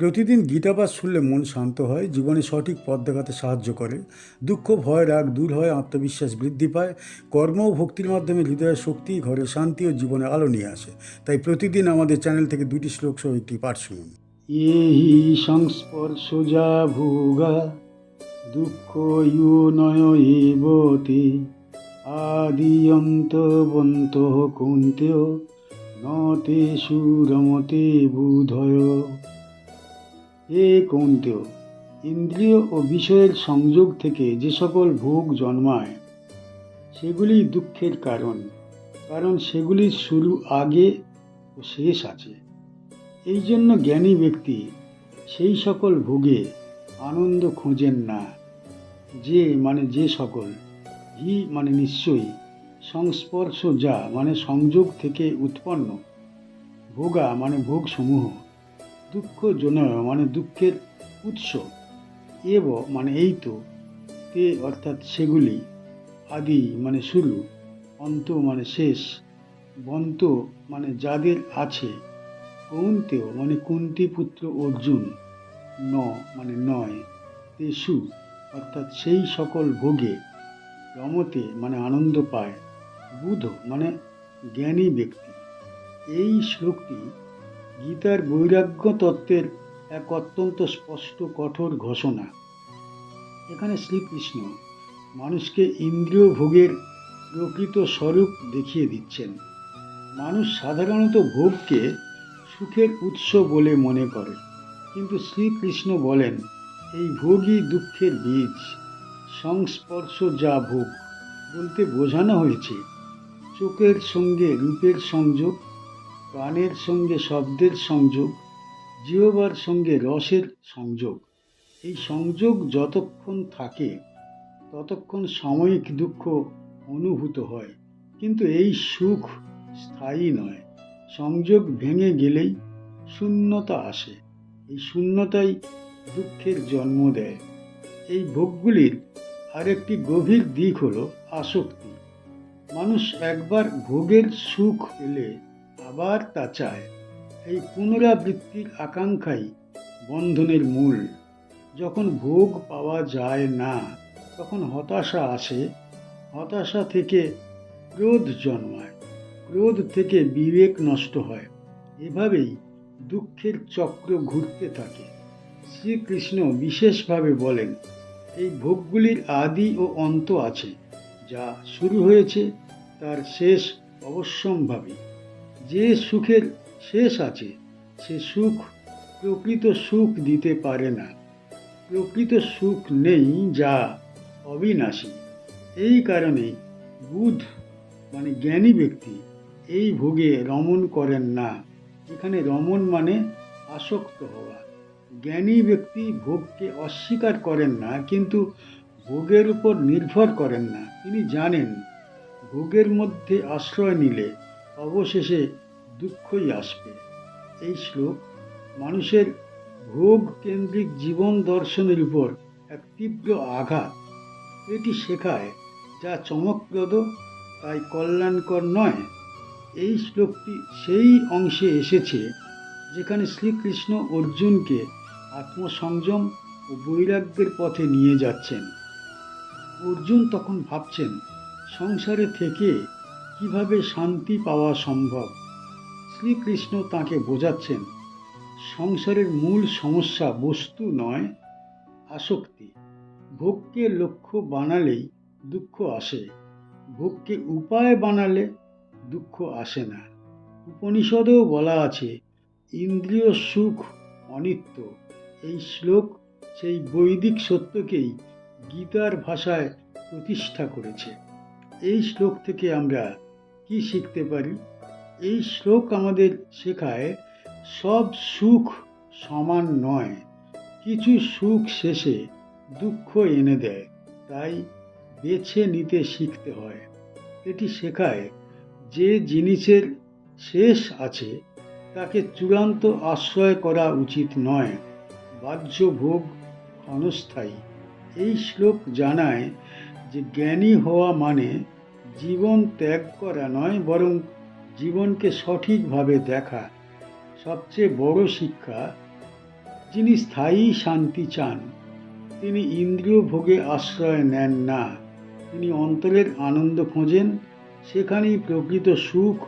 প্রতিদিন গীতাপাঠ শুনলে মন শান্ত হয়, জীবনে সঠিক পথ দেখাতে সাহায্য করে। দুঃখ, ভয়, রাগ দূর হয়, আত্মবিশ্বাস বৃদ্ধি পায়। কর্ম ও ভক্তির মাধ্যমে হৃদয়ের শক্তি, ঘরে শান্তি ও জীবনে আলো নিয়ে আসে। তাই প্রতিদিন আমাদের চ্যানেল থেকে দুটি শ্লোক সহ একটি পাঠ শুনুন। এই সংস্পর্শজা ভোগা, দুঃখ ইউ নয় এবতে আদি অন্তবন্ত কুন্তেয়, নতে সুরমতে বুধয়। হে কৌন্তেয় ইন্দ্রিয় ও বিষয়ের সংযোগ থেকে যে সকল ভোগ জন্মায়, সেগুলি দুঃখের কারণ কারণ সেগুলির শুরু আগে ও শেষ আছে। এই জন্য জ্ঞানী ব্যক্তি সেই সকল ভোগে আনন্দ খোঁজেন না। যে মানে যে সকল, হি মানে নিশ্চয়ই, সংস্পর্শ যা মানে সংযোগ থেকে উৎপন্ন। ভোগা মানে ভোগসমূহ। দুঃখ জনয় মানে দুঃখের উৎস। এব মানে এই তো তে অর্থাৎ সেগুলি, আদি মানে শুরু, অন্ত মানে শেষ, বন্ত মানে যাদের আছে কৌন্তেয় মানে কুন্তি পুত্র অর্জুন, ন মানে নয়, তেসু, অর্থাৎ সেই সকল ভোগে, রমতে মানে আনন্দ পায়, বুধ মানে জ্ঞানী ব্যক্তি। এই শ্লোকটি গীতার বৈরাগ্য তত্ত্বের এক অত্যন্ত স্পষ্ট কঠোর ঘোষণা। এখানে শ্রীকৃষ্ণ মানুষকে ইন্দ্রিয় ভোগের প্রকৃত স্বরূপ দেখিয়ে দিচ্ছেন। মানুষ সাধারণত ভোগকে সুখের উৎস বলে মনে করে। কিন্তু শ্রীকৃষ্ণ বলেন, এই ভোগই দুঃখের বীজ। সংস্পর্শ যা ভোগ, বলতে বোঝানো হয়েছে। চোখের সঙ্গে রূপের সংযোগ কানের সঙ্গে শব্দের সংযোগ, জিহবার সঙ্গে রসের সংযোগ। এই সংযোগ যতক্ষণ থাকে, ততক্ষণ সাময়িক দুঃখ অনুভূত হয়। কিন্তু এই সুখ স্থায়ী নয়। সংযোগ ভেঙে গেলেই শূন্যতা আসে। এই শূন্যতাই দুঃখের জন্ম দেয়। এই ভোগগুলির আরেকটি গভীর দিক হলো আসক্তি। মানুষ একবার ভোগের সুখ পেলে আবার তা চায়। এই পুনরাবৃত্তির আকাঙ্ক্ষাই বন্ধনের মূল। যখন ভোগ পাওয়া যায় না, তখন হতাশা আসে। হতাশা থেকে ক্রোধ জন্মায়। ক্রোধ থেকে বিবেক নষ্ট হয়। এভাবেই দুঃখের চক্র ঘুরতে থাকে। শ্রীকৃষ্ণ বিশেষভাবে বলেন, এই ভোগগুলির আদি ও অন্ত আছে। যা শুরু হয়েছে, তার শেষ অবশ্যম্ভাবী। যে সুখের শেষ আছে, সে সুখ প্রকৃত সুখ দিতে পারে না। প্রকৃত সুখ নেই যা অবিনাশী। এই কারণে বুধ মানে জ্ঞানী ব্যক্তি, এই ভোগে রমণ করেন না। এখানে রমণ মানে আসক্ত হওয়া। জ্ঞানী ব্যক্তি ভোগকে অস্বীকার করেন না, কিন্তু ভোগের উপর নির্ভর করেন না। তিনি জানেন, ভোগের মধ্যে আশ্রয় নিলে অবশেষে দুঃখই আসবে। এই শ্লোক মানুষের ভোগ কেন্দ্রিক জীবন দর্শনের উপর এক তীব্র আঘাত। এটি শেখায় যা চমকপ্রদ, তাই কল্যাণকর নয়। এই শ্লোকটি সেই অংশে এসেছে যেখানে শ্রীকৃষ্ণ অর্জুনকে আত্মসংযম ও বৈরাগ্যের পথে নিয়ে যাচ্ছেন। অর্জুন তখন ভাবছেন, সংসারে থেকে কীভাবে শান্তি পাওয়া সম্ভব? শ্রীকৃষ্ণ তাকে বোঝাচ্ছেন, সংসারের মূল সমস্যা বস্তু নয়, আসক্তি। ভোগকে লক্ষ্য বানালেই দুঃখ আসে, ভোগকে উপায় বানালে দুঃখ আসে না। উপনিষদেও বলা আছে, ইন্দ্রিয় সুখ অনিত্য। এই শ্লোক সেই বৈদিক সত্যকেই গীতার ভাষায় প্রতিষ্ঠা করেছে। এই শ্লোক থেকে আমরা কি শিখতে পারি? এই শ্লোক আমাদের শেখায়, সব সুখ সমান নয়, কিছু সুখ শেষে দুঃখ এনে দেয়, তাই বেছে নিতে শিখতে হয়। এটি শেখায়, যে জিনিসের শেষ আছে, তাকে চূড়ান্ত আশ্রয় করা উচিত নয়, বাহ্য ভোগ ক্ষণস্থায়ী। এই শ্লোক জানায় যে জ্ঞানী হওয়া মানে জীবন ত্যাগ করা নয়, বরং জীবনকে সঠিকভাবে দেখা সবচেয়ে বড় শিক্ষা, যিনি স্থায়ী শান্তি চান, তিনি ইন্দ্রিয় ভোগে আশ্রয় নেন না। তিনি অন্তরের আনন্দ খোঁজেন, সেখানেই প্রকৃত সুখ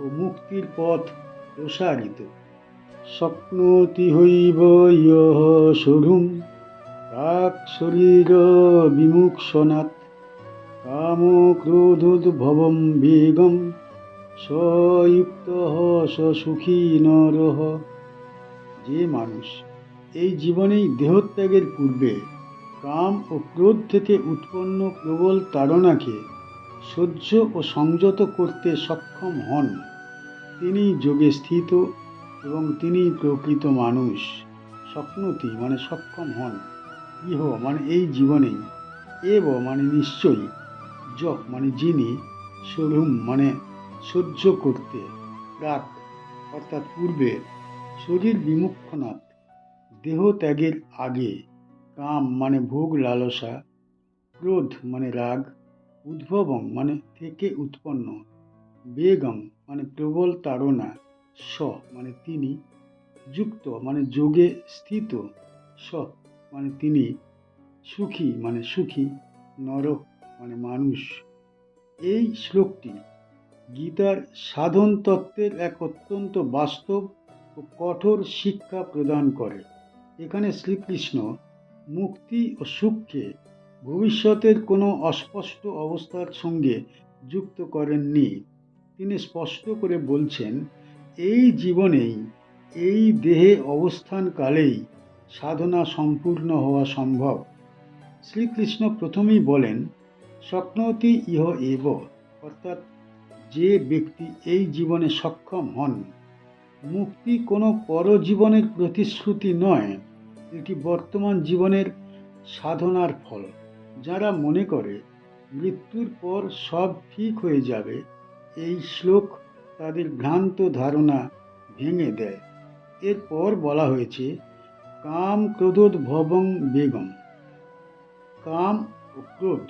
ও মুক্তির পথ প্রসারিত। স্বপ্নতি হইব ইহ সরুম প্রাক শরীর বিমুখ বিমুক্ষণাৎ কাম ক্রোধোদ্ভবম বেগম সযুক্ত স সুখী নরহ যে মানুষ এই জীবনেই দেহত্যাগের পূর্বে কাম ও ক্রোধ থেকে উৎপন্ন প্রবল তাড়নাকে সহ্য ও সংযত করতে সক্ষম হন। তিনি যোগে স্থিত এবং তিনি প্রকৃত মানুষ স্বপ্নতি মানে সক্ষম হন। ইহ মানে এই জীবনেই। এব মানে নিশ্চয়ই। য মানে যিনি সরুম মানে সহ্য করতে। প্রাক অর্থাৎ পূর্বে, শরীর বিমুক্ষণাৎ দেহ ত্যাগের আগে, কাম মানে ভোগ লালসা, ক্রোধ মানে রাগ উদ্ভবং মানে থেকে উৎপন্ন, বেগম মানে প্রবল তাড়না স মানে তিনি, যুক্ত মানে যোগে স্থিত স মানে তিনি, সুখী মানে সুখী, নরক মানে মানুষ। এই শ্লোকটি গীতার সাধন তত্ত্বের এক অত্যন্ত বাস্তব ও কঠোর শিক্ষা প্রদান করে। এখানে শ্রীকৃষ্ণ মুক্তি ও সুখকে ভবিষ্যতের কোনো অস্পষ্ট অবস্থার সঙ্গে যুক্ত করেননি। তিনি স্পষ্ট করে বলছেন, এই জীবনেই এই দেহে অবস্থানকালেই সাধনা সম্পূর্ণ হওয়া সম্ভব। শ্রীকৃষ্ণ প্রথমেই বলেন, স্বপ্নতি ইহ এব। অর্থাৎ যে ব্যক্তি এই জীবনে সক্ষম হন, মুক্তি কোনো পরজীবনের প্রতিশ্রুতি নয়, এটি বর্তমান জীবনের সাধনার ফল। যারা মনে করে, মৃত্যুর পর সব ঠিক হয়ে যাবে, এই শ্লোক তাদের ভ্রান্ত ধারণা ভেঙে দেয়। এরপর বলা হয়েছে, কাম ক্রোধোদ্ভবং বেগম। কাম ও ক্রোধ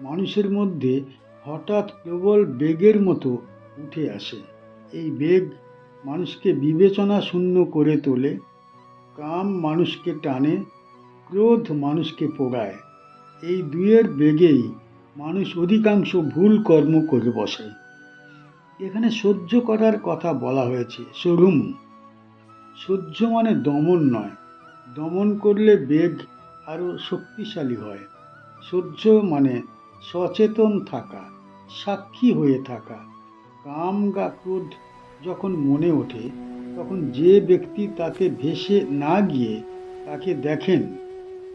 মানুষের মধ্যে হঠাৎ প্রবল বেগের মতো উঠে আসে। এই বেগ মানুষকে বিবেচনা শূন্য করে তোলে, কাম মানুষকে টানে, ক্রোধ মানুষকে পোড়ায়। এই দুয়ের বেগেই মানুষ অধিকাংশ ভুল কর্ম করে বসে। এখানে সহ্য করার কথা বলা হয়েছে, সরুম। সহ্য মানে দমন নয়। দমন করলে বেগ আরও শক্তিশালী হয়। সহ্য মানে সচেতন থাকা। সাক্ষী হয়ে থাকা। কাম গা ক্রোধ যখন মনে ওঠে, তখন যে ব্যক্তি তাকে ভেসে না গিয়ে তাকে দেখেন,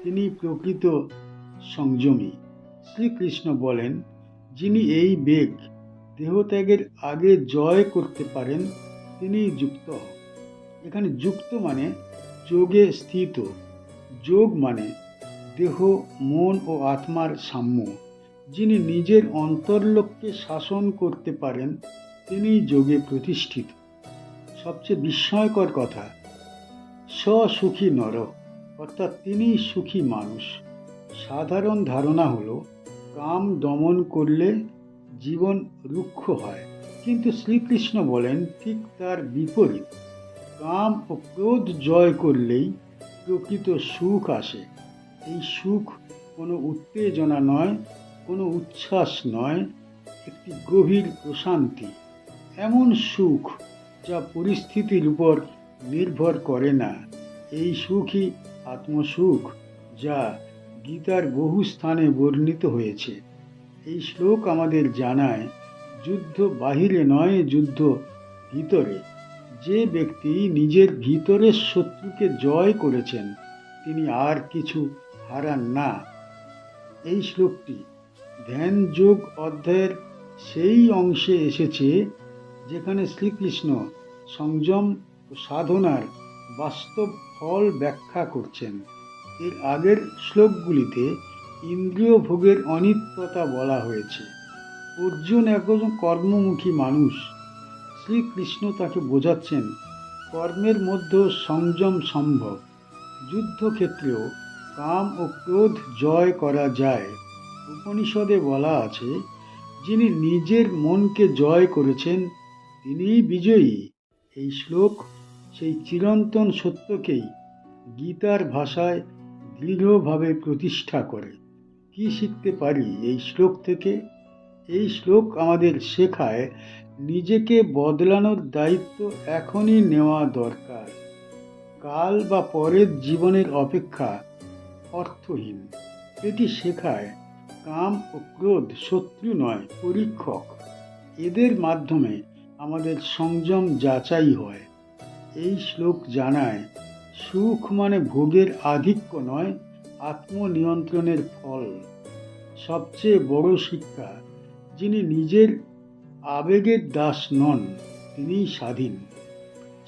তিনি প্রকৃত সংযমী। শ্রীকৃষ্ণ বলেন, যিনি এই বেগ দেহত্যাগের আগে জয় করতে পারেন, তিনি যুক্ত এখানে যুক্ত মানে যোগে স্থিত। যোগ মানে দেহ, মন ও আত্মার সাম্য। যিনি নিজের অন্তর্লোককে শাসন করতে পারেন তিনি যোগে প্রতিষ্ঠিত। সবচেয়ে বিস্ময়কর কথা, স্বসুখী নর, অর্থাৎ তিনি সুখী মানুষ। সাধারণ ধারণা হলো, কাম দমন করলে জীবন রুক্ষ হয়। কিন্তু শ্রীকৃষ্ণ বলেন, ঠিক তার বিপরীত। কাম ও ক্রোধ জয় করলেই প্রকৃত সুখ আসে। এই সুখ কোনো উত্তেজনা নয় কোনো উচ্ছ্বাস নয়, একটি গভীর প্রশান্তি, এমন সুখ যা পরিস্থিতির উপর নির্ভর করে না। এই সুখই আত্মসুখ, যা গীতার বহু স্থানে বর্ণিত হয়েছে। এই শ্লোক আমাদের জানায়, যুদ্ধ বাহিরে নয়, যুদ্ধ ভিতরে। যে ব্যক্তি নিজের ভিতরের শত্রুকে জয় করেছেন, তিনি আর কিছু হারান না। এই শ্লোকটি ধ্যান যোগ অধ্যায়ের সেই অংশে এসেছে যেখানে শ্রীকৃষ্ণ সংযম ও সাধনার বাস্তব ফল ব্যাখ্যা করছেন। এর আগের শ্লোকগুলিতে ইন্দ্রিয় ভোগের অনিত্যতা বলা হয়েছে। অর্জুন একজন কর্মমুখী মানুষ। শ্রীকৃষ্ণ তাকে বোঝাচ্ছেন, কর্মের মধ্যেও সংযম সম্ভব। যুদ্ধক্ষেত্রেও কাম ও ক্রোধ জয় করা যায়। উপনিষদে বলা আছে, যিনি নিজের মনকে জয় করেছেন, তিনিই বিজয়ী। এই শ্লোক সেই চিরন্তন সত্যকেই গীতার ভাষায় দৃঢ়ভাবে প্রতিষ্ঠা করে। কি শিখতে পারি এই শ্লোক থেকে? এই শ্লোক আমাদের শেখায় নিজেকে বদলানোর দায়িত্ব এখনই নেওয়া দরকার। কাল বা পরের জীবনের অপেক্ষা অর্থহীন। এটি শেখায় কাম ও ক্রোধ শত্রু নয়, পরীক্ষক। এদের মাধ্যমে আমাদের সংযম যাচাই হয়। এই শ্লোক জানায়, সুখ মানে ভোগের আধিক্য নয়, আত্মনিয়ন্ত্রণের ফল। সবচেয়ে বড় শিক্ষা, যিনি নিজের আবেগের দাস নন, তিনিই স্বাধীন।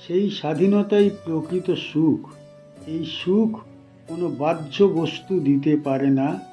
সেই স্বাধীনতাই প্রকৃত সুখ। এই সুখ কোনো বাহ্য বস্তু দিতে পারে না